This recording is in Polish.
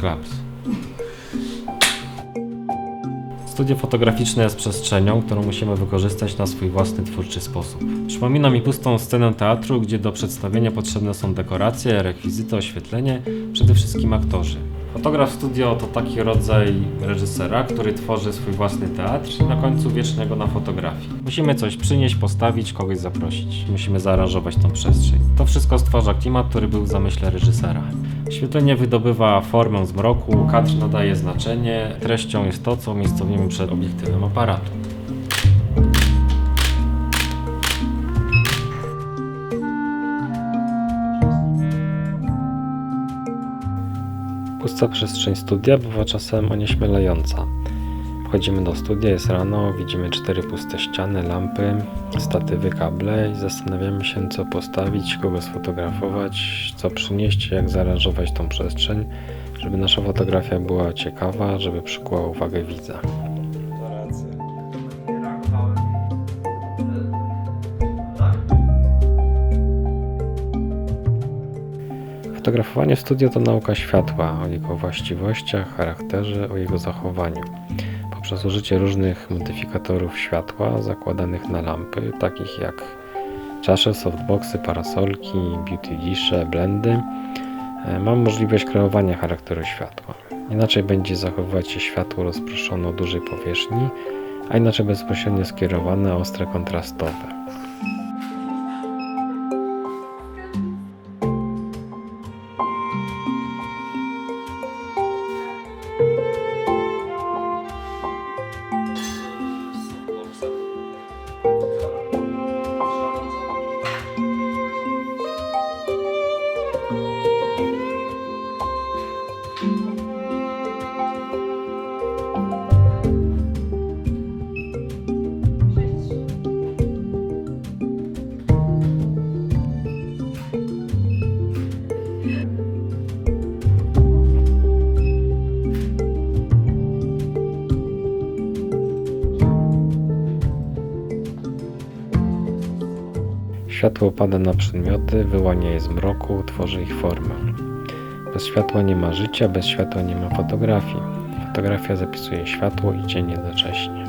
Klaps. Studio fotograficzne jest przestrzenią, którą musimy wykorzystać na swój własny twórczy sposób. Przypomina mi pustą scenę teatru, gdzie do przedstawienia potrzebne są dekoracje, rekwizyty, oświetlenie, przede wszystkim aktorzy. Fotograf studio to taki rodzaj reżysera, który tworzy swój własny teatr i na końcu wiecznie go na fotografii. Musimy coś przynieść, postawić, kogoś zaprosić. Musimy zaaranżować tą przestrzeń. To wszystko stwarza klimat, który był w zamyśle reżysera. Świetlenie wydobywa formę zmroku, kadr nadaje znaczenie, treścią jest to, co umiejscowimy przed obiektywem aparatu. Pusta przestrzeń studia bywa czasem onieśmielająca. Wchodzimy do studia, jest rano, widzimy cztery puste ściany, lampy, statywy, kable i zastanawiamy się, co postawić, kogo sfotografować, co przynieść, jak zaaranżować tą przestrzeń, żeby nasza fotografia była ciekawa, żeby przykuła uwagę widza. Fotografowanie w studio to nauka światła, o jego właściwościach, charakterze, o jego zachowaniu. Poprzez użycie różnych modyfikatorów światła zakładanych na lampy, takich jak czasze, softboxy, parasolki, beauty disze, blendy, e, mam możliwość kreowania charakteru światła. Inaczej będzie zachowywać się światło rozproszone o dużej powierzchni, a inaczej bezpośrednio skierowane, ostre, kontrastowe. Światło pada na przedmioty, wyłania je z mroku, tworzy ich formę. Bez światła nie ma życia, bez światła nie ma fotografii. Fotografia zapisuje światło i cień jednocześnie.